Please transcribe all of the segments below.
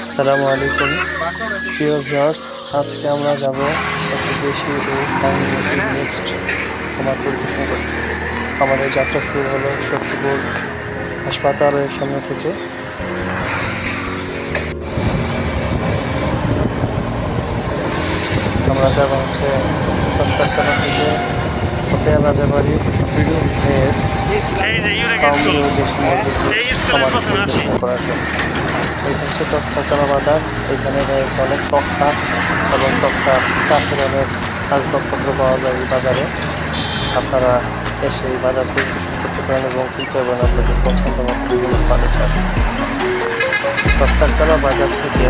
আসসালামু আলাইকুম। প্রিয় ভিউয়ার্স, আজকে আমরা যাব একটি দেশি মিক্সড খাবার পরিবেশন করতে। আমাদের যাত্রা শুরু হলো শক্তিপুর হাসপাতালের সামনে থেকে। আমরা যাব হচ্ছে থেকে ফতেয়া রাজাবাড়ি, ফিরোজ ভাইয়ের এই যে ইউরেক স্কুল। কাউন্টির দেশি মুরগির এই স্কুলের প্রথমে আসি। পরিবেশন করার জন্য। এটা হচ্ছে তক্তাচালা বাজার। এখানে রয়েছে অনেক তক্তা এবং তক্তার কাঠের অনেক আসবাবপত্র পাওয়া যায় এই বাজারে। আপনারা এসে এই বাজার পরিদর্শন করতে পারেন এবং কিনতে পারেন আপনাদের পছন্দ মতো বিভিন্ন ফার্নিচার। তক্তারচালা বাজার থেকে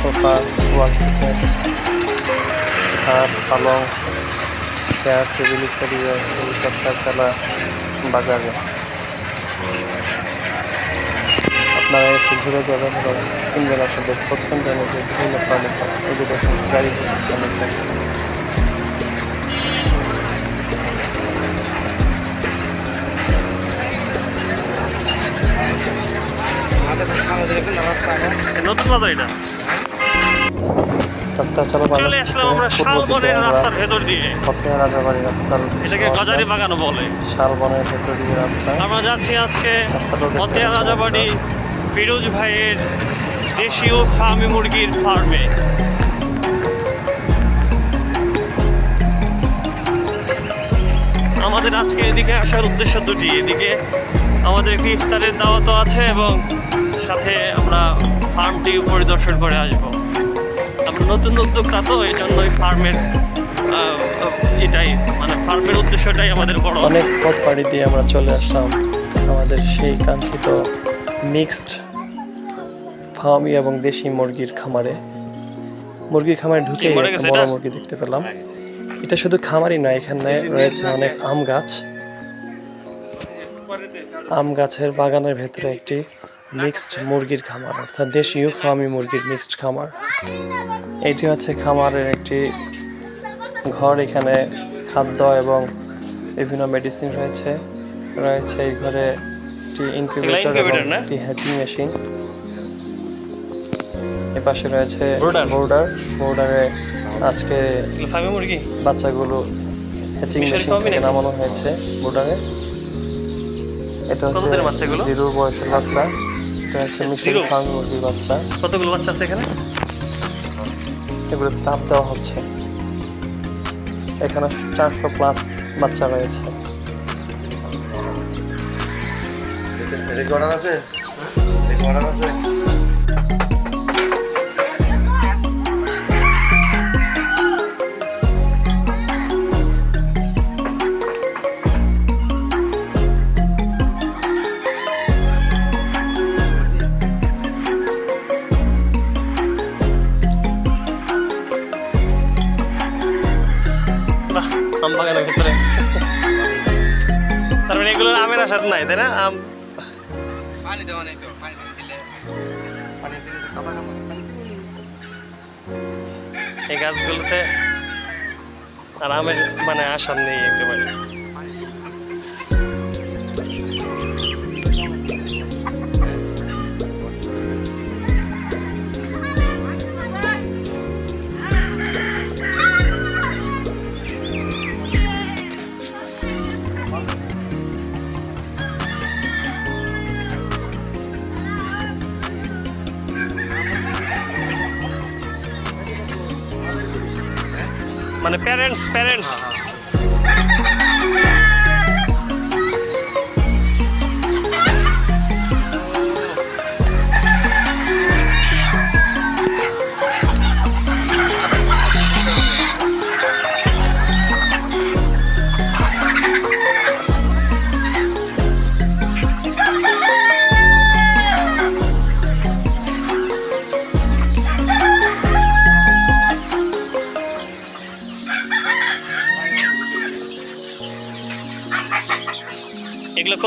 সোফা ওয়াল ফিটেজ খাট পালং চেয়ার টেবিল ইত্যাদি রয়েছে তক্তারচালা বাজারে আপনারা এসে ঘুরে যাবেন এবং কিনবেন আপনাদের পছন্দ অনুযায়ী বিভিন্ন ফার্নিচার যে দেখুন গাড়ি ফার্নিচার নতুন বাজার এটা? তক্তারচালা বাজার চলে আসলাম আমরা শালবনের রাস্তার ভেতর দিয়ে। ফতেয়া রাজাবাড়ি রাস্তার এটাকে গজারি বাগানও বলে। শালবনের ভেতর দিয়ে রাস্তা আমরা যাচ্ছি আজকে দেখতে রাজাবাড়ি ফিরোজ ভাইয়ের দেশীয় ফার্মি মুরগির ফার্মে। আমাদের আজকে এদিকে আসার উদ্দেশ্য দুটি। এদিকে আমাদের একটি ইফতারের দাওয়াতও আছে এবং সাথে আমরা ফার্মটি পরিদর্শন করে আসব। নতুন উদ্যোক্তা তো এই জন্য ফার্মের এটাই মানে ফার্মের উদ্দেশ্যটাই আমাদের বড়। অনেক পথ পাড়ি দিয়ে আমরা চলে আসলাম আমাদের সেই কাঙ্ক্ষিত মিক্সড ফার্মি এবং দেশি মুরগির খামারে। মুরগির খামারে ঢুকে বড় মুরগি দেখতে পেলাম। এটা শুধু খামারই নয় এখানে রয়েছে অনেক আম গাছ। আম গাছের বাগানের ভেতরে একটি মিক্সড মুরগির খামার অর্থাৎ দেশীয় ফার্মি মুরগির মিক্সড খামার। এটি হচ্ছে খামারের একটি ঘর এখানে খাদ্য এবং বিভিন্ন মেডিসিন রয়েছে। রয়েছে এই ঘরে একটি ইনকিউবেটর এবং একটি হ্যাচিং মেশিন এ পাশে রয়েছে? বোর্ডার বোর্ডারে আজকে বাচ্চাগুলো হ্যাচিং মেশিন থেকে নামানো হয়েছে বোর্ডারে এটা হচ্ছে? জিরো বয়সের বাচ্চা। এটা হচ্ছে মিশরি? ফার্ম মুরগির বাচ্চা। কতগুলো বাচ্চা আছে এখানে? এগুলো তাপ দেওয়া হচ্ছে। এখানে চারশো প্লাস বাচ্চা রয়েছে। রেকর্ডার আছে? রেকর্ডার আছে? তার মানে এগুলোর আমের আসাদ নাই তাই না? আম পানি দেওয়া নেই তো পানি দিলে এই গাছগুলোতে আর আমের মানে আসার নেই একেবারে। প্যারেন্টস প্যারেন্টস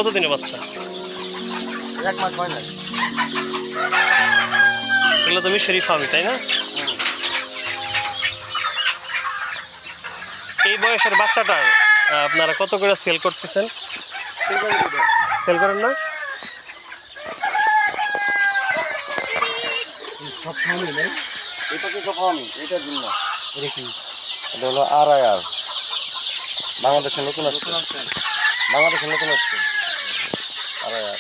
এগুলো কতদিনের বাচ্চা? এক মাস হয় নাই। এগুলো তুমি শরীফ ফার্মি তাই না? এই বয়সের বাচ্চাটার আহ, আপনারা কত করে সেল করতেছেন? সেল করেন না? সব ফার্মি নেই। এটা তো সব ফার্মি এটার জন্য এটা কি? এটা হলো আর আই আর বাংলাদেশে নতুন আসছে। বাংলাদেশে নতুন আসছে আর আই আর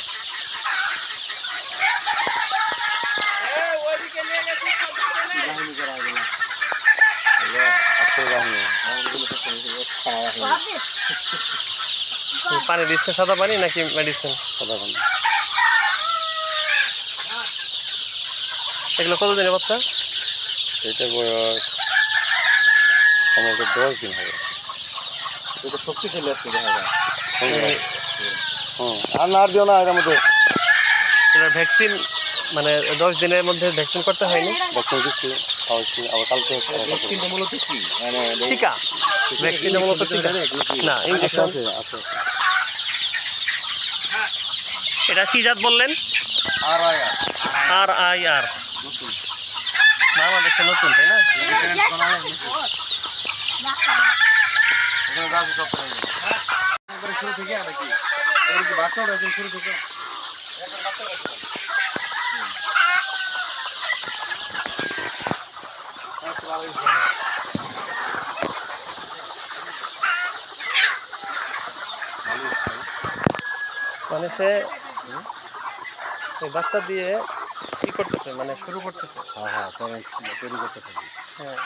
পানি দিচ্ছে সাদা পানি নাকি মেডিসিন সাদা পানি। এগুলো কত দিনের বাচ্চা? এটা বয়স আমাকে দশ দিন হবে। এটা শক্তিশালী আছে দেখা যায়। হুম। আর না আর দিও না এর মধ্যে। ভ্যাকসিন মানে দশ দিনের মধ্যে ভ্যাকসিন করতে হয়নি? ডক্টর দিচ্ছি আবার কালকে ভ্যাকসিনটা মূলত কি? মানে টিকা। মূলত টিকা না ইঞ্জেকশন এটা কি জাত বললেন? আর আই আর। আর আই আর বাংলাদেশে নতুন তাই না? শুরু থেকে আর কি বাচ্চা শুরু থেকে মানে সে বাচ্চা দিয়ে কি করতেছে? মানে শুরু করতেছে। হ্যাঁ হ্যাঁ তৈরি করতেছে। হ্যাঁ।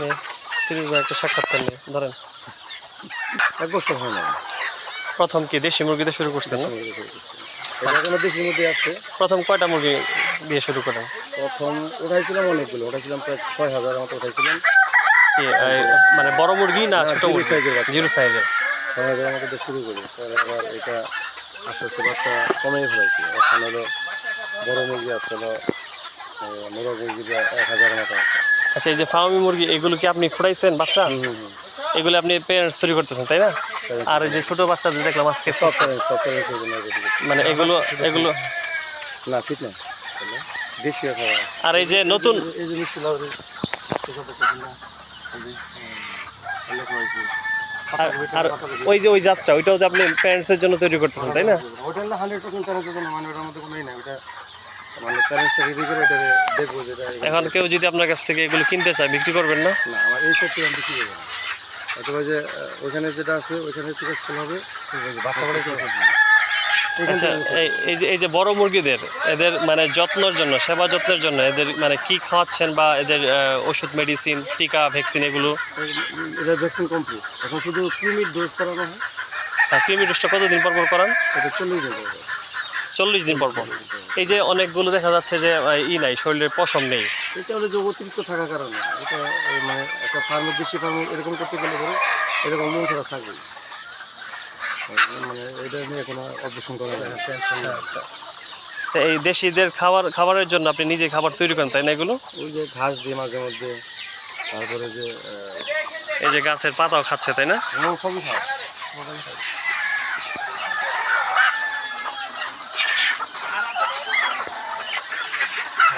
নে, তিরিশ ভাই একটা সাক্ষাৎকার নিয়ে ধরেন। এক বছর হয় না। প্রথম কি দেশি মুরগিতে শুরু করছেন না? এখনও দেশের মধ্যে আছে। প্রথম কয়টা মুরগি দিয়ে শুরু করেন? প্রথম উঠাইছিলাম অনেকগুলো উঠাইছিলাম প্রায় ছয় হাজার মতো উঠাইছিলাম। মানে বড় মুরগি না ছোট মুরগি। জিরো সাইজের। ছয় হাজার মতো দিয়ে শুরু করি। আবার এটা আস্তে আস্তে বাচ্চা কমেই ফেলাইছি এখন হলো বড় মুরগি আছে এক হাজার মতো আছে। আচ্ছা এই যে ফার্মি মুরগি এগুলো কি আপনি ফুটাইছেন বাচ্চা? এগুলো আপনি পেরেন্টস তৈরি করতেছেন তাই না? আর এই যে ছোট বাচ্চা দেখলাম আজকে প্যারেন্টস প্যারেন্টস। মানে এগুলো এগুলো না ঠিক না। আর এই যে নতুন। আর ওই যে ওই জাতটা ওইটাও তো আপনি প্যারেন্টসের জন্য তৈরি করতেছেন তাই না? ওটা হান্ড্রেড পার্সেন্ট মানে ওটার মধ্যে কোনো নাই। ওটা মানে প্যারেন্টসটা রেডি করে এটা দেখব যেটা এখন কেউ যদি আপনার কাছ থেকে এগুলো কিনতে চায় বিক্রি করবেন না? না আমার এই সেটটি আমি বিক্রি করব না। অথবা যে ওইখানে যেটা আছে ওইখানে থেকে সেল হবে বাচ্চা বড় আচ্ছা এই এই যে এই যে বড় মুরগিদের এদের মানে যত্নের জন্য সেবা যত্নের জন্য এদের মানে কি খাওয়াচ্ছেন বা এদের ওষুধ মেডিসিন টিকা ভ্যাকসিন এগুলো? এটা ভ্যাকসিন কমপ্লিট এখন শুধু ক্রিমির ডোজ করানো হয়। কৃমি ডোজটা কতদিন পর পর করান? এটা চল্লিশ দিন করবে চল্লিশ দিন পর পর। এই যে অনেকগুলো দেখা যাচ্ছে যে ই নাই শরীরের পশম নেই। এটা হলো যে অতিরিক্ত থাকার কারণে। এটা এই মানে একটা ফার্মের দেশি ফার্মে এরকম করতে গেলে পরে এরকম মৌসারা থাকবে। মানে এটা নিয়ে কোনো অপারেশন করা যায় না। টেনশন আচ্ছা। তো এই দেশিদের খাবার খাবারের জন্য আপনি নিজে খাবার তৈরি করেন তাই না এগুলো? ওই যে ঘাস দিয়ে মাঝে মধ্যে তারপরে যে এই যে গাছের পাতাও খাচ্ছে তাই না? সবই খায় সবই খায়। রাতের বেলা বাড়ি খেয়ে দিয়ে না ঘরে থাকে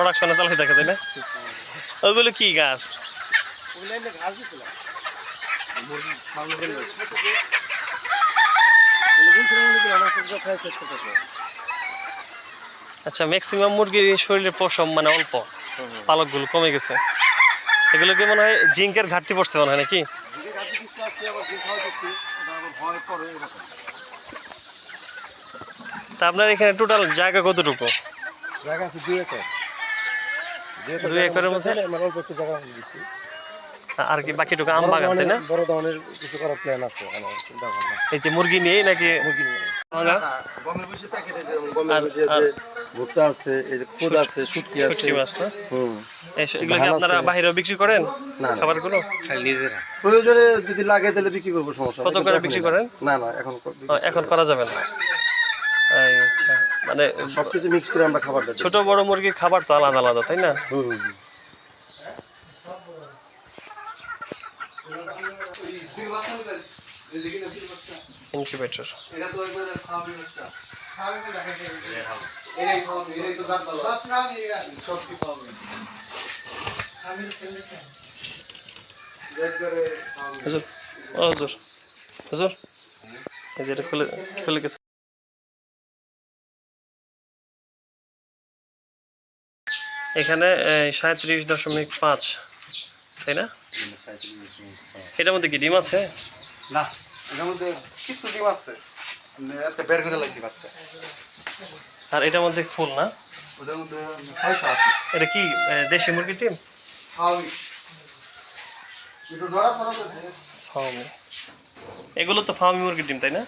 প্রোডাকশনে তাহলে থাকে তাই না? ওইগুলো কি গাছ? আচ্ছা ম্যাক্সিমাম মুরগির শরীরে পশম মানে অল্প। পালকগুলো কমে গেছে। এগুলো কি মনে হয় জিঙ্কের ঘাটতি পড়ছে মনে হয় নাকি? তা আপনার এখানে টোটাল জায়গা কতটুকু? জায়গা আছে দুই একর। দুই একরের মধ্যে? আমার অল্প একটু জায়গা দিচ্ছি আর কি বাকিটুকু আম বাগান তাই না? বড় ধরনের কিছু করার প্ল্যান আছে চিন্তা ভাবনা। এই যে মুরগি নাকি নিয়ে। আছে ভুট্টা আছে এই যে খুদ আছে শুটকি আছে। হুম। এগুলো কি আপনারা আছে। বাইরেও বিক্রি করেন? না, না। খাবারগুলো? প্রয়োজনে যদি লাগে তাহলে বিক্রি করব সমস্যা কত করে বিক্রি না। করেন? না না এখন এখন করা যাবে না। আচ্ছা। মানে সবকিছু মিক্স করে আমরা খাবার দিই ছোট বড় মুরগির খাবার তো আলাদা আলাদা তাই না? হুম। ইনকিউবেটর হুজুর ও হুজুর হুজুর। এই যে এটা খুলে খুলে গেছে। এখানে সাঁত্রিশ দশমিক পাঁচ তাই না? এটার মধ্যে কি ডিম আছে? না এটার মধ্যে কিছু ডিম আছে। আজকে বের করে লাইছি বাচ্চা। আর এটার মধ্যে ফুল না? ওটার মধ্যে এটা কি দেশি মুরগির ডিম? করছে ফার্মি। এগুলো তো ফার্মি মুরগির ডিম তাই না?